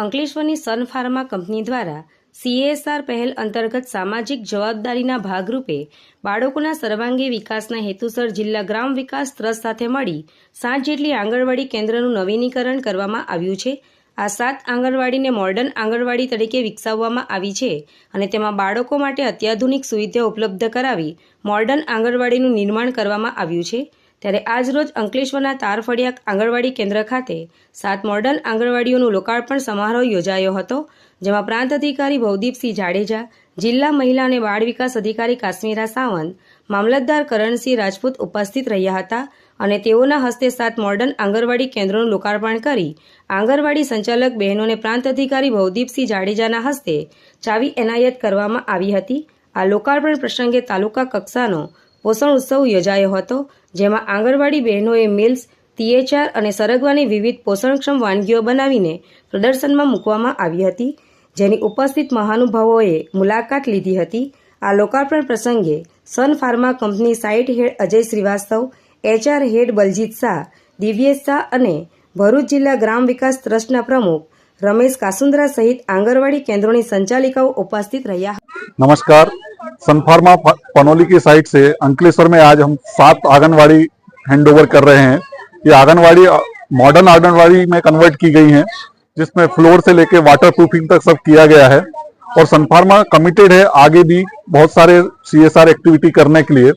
અંકલેશ્વરની Sun Pharma company દ્વારા CSR પહેલ અંતર્ગત સામાજિક જવાબદારીના ભાગરૂપે બાળકોના સર્વાંગી વિકાસના હેતુસર જિલ્લા ગ્રામ વિકાસ ટ્રસ્ટ સાથે મળી સાત જેટલી આંગણવાડી કેન્દ્રનું નવીનીકરણ કરવામાં આવ્યું છે. આ સાત આંગણવાડીને મોડર્ન આંગણવાડી તરીકે વિકસાવવામાં આવી છે અને તેમાં બાળકો માટે અત્યાધુનિક સુવિધા ઉપલબ્ધ કરાવી મોડર્ન આંગણવાડીનું નિર્માણ કરવામાં આવ્યું છે. ત્યારે આજરોજ અંકલેશ્વરના તારફળિયા આંગણવાડી કેન્દ્ર ખાતે સાત મોડર્ન આંગણવાડીઓનું લોકાર્પણ સમારોહ યોજાયો હતો, જેમાં પ્રાંત અધિકારી ભવદીપસિંહ જાડેજા, જિલ્લા મહિલા અને બાળ વિકાસ અધિકારી કાશ્મીરા સાવંત, મામલતદાર કરણસિંહ રાજપૂત ઉપસ્થિત રહ્યા હતા અને તેઓના હસ્તે સાત મોડર્ન આંગણવાડી કેન્દ્રોનું લોકાર્પણ કરી આંગણવાડી સંચાલક બહેનોને પ્રાંત અધિકારી ભવદીપસિંહ જાડેજાના હસ્તે ચાવી એનાયત કરવામાં આવી હતી. આ લોકાર્પણ પ્રસંગે તાલુકા કક્ષાનો પોષણ ઉત્સવ યોજાયો હતો, જેમાં આંગણવાડી બહેનોએ મિલ્સ તીએચાર અને સરગવાની વિવિધ પોષણક્ષમ વાનગીઓ બનાવીને પ્રદર્શનમાં મૂકવામાં આવી હતી. જેની ઉપસ્થિત મહાનુભાવોએ મુલાકાત લીધી હતી. આ લોકાર્પણ પ્રસંગે Sun Pharma company site head Ajay Shrivastav, HR head Baljit Shah, Divyesh Shah અને ભરૂચ જિલ્લા ગ્રામ વિકાસ ટ્રસ્ટના પ્રમુખ રમેશ કાસુંદ્રા સહિત આંગણવાડી કેન્દ્રોની સંચાલિકાઓ ઉપસ્થિત રહ્યા નમસ્કાર. सनफार्मा पनौली की साइड से अंकलेश्वर में आज हम सात आंगनवाड़ी हैंड ओवर कर रहे हैं। ये आंगनवाड़ी मॉडर्न आंगनवाड़ी में कन्वर्ट की गई है, जिसमें फ्लोर से लेके वाटर प्रूफिंग तक सब किया गया है। और सनफार्मा कमिटेड है आगे भी बहुत सारे सीएसआर एक्टिविटी करने के लिए।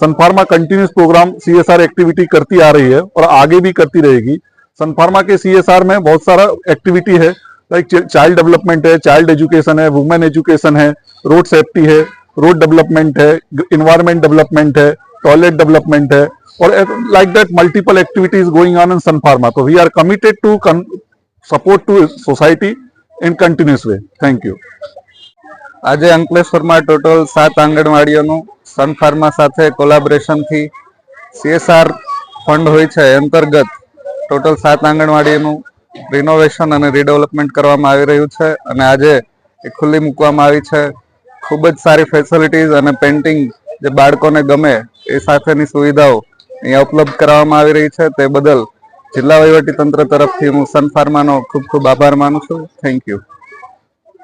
Sun Pharma continuous program CSR activity करती आ रही है और आगे भी करती रहेगी। सनफार्मा के सीएसआर में बहुत सारा एक्टिविटी है लाइक चाइल्ड डेवलपमेंट है चाइल्ड एजुकेशन है वुमेन एजुकेशन है रोड सेफ्टी है रोड डेवलपमेंट है इन्वायरमेंट डेवलपमेंट है टॉयलेट डेवलपमेंट है और like that multiple activities going on in Sun Pharma तो we are committed to support to society in continuous way thank you આજે અંકલેશ્વરમાં total સાત આંગણવાડીઓનું સન ફાર્મા સાથે કોલાબરેશનથી સીએસઆર ફંડ હોય છે એ અંતર્ગત ટોટલ સાત આંગણવાડીનું રિનોવેશન અને રીડેવલપમેન્ટ કરવામાં આવી રહ્યું છે અને આજે એ ખુલ્લી મૂકવામાં આવી છે ખૂબ જ સારી ફેસિલિટીઝ અને પેન્ટિંગ જે બાળકોને ગમે એ સાથેની સુવિધાઓ અહીંયા ઉપલબ્ધ કરાવવામાં આવી રહી છે. તે બદલ જિલ્લા વહીવટી તંત્ર તરફથી હું સન ફાર્માનો ખૂબ ખૂબ આભાર માનું છું. Thank you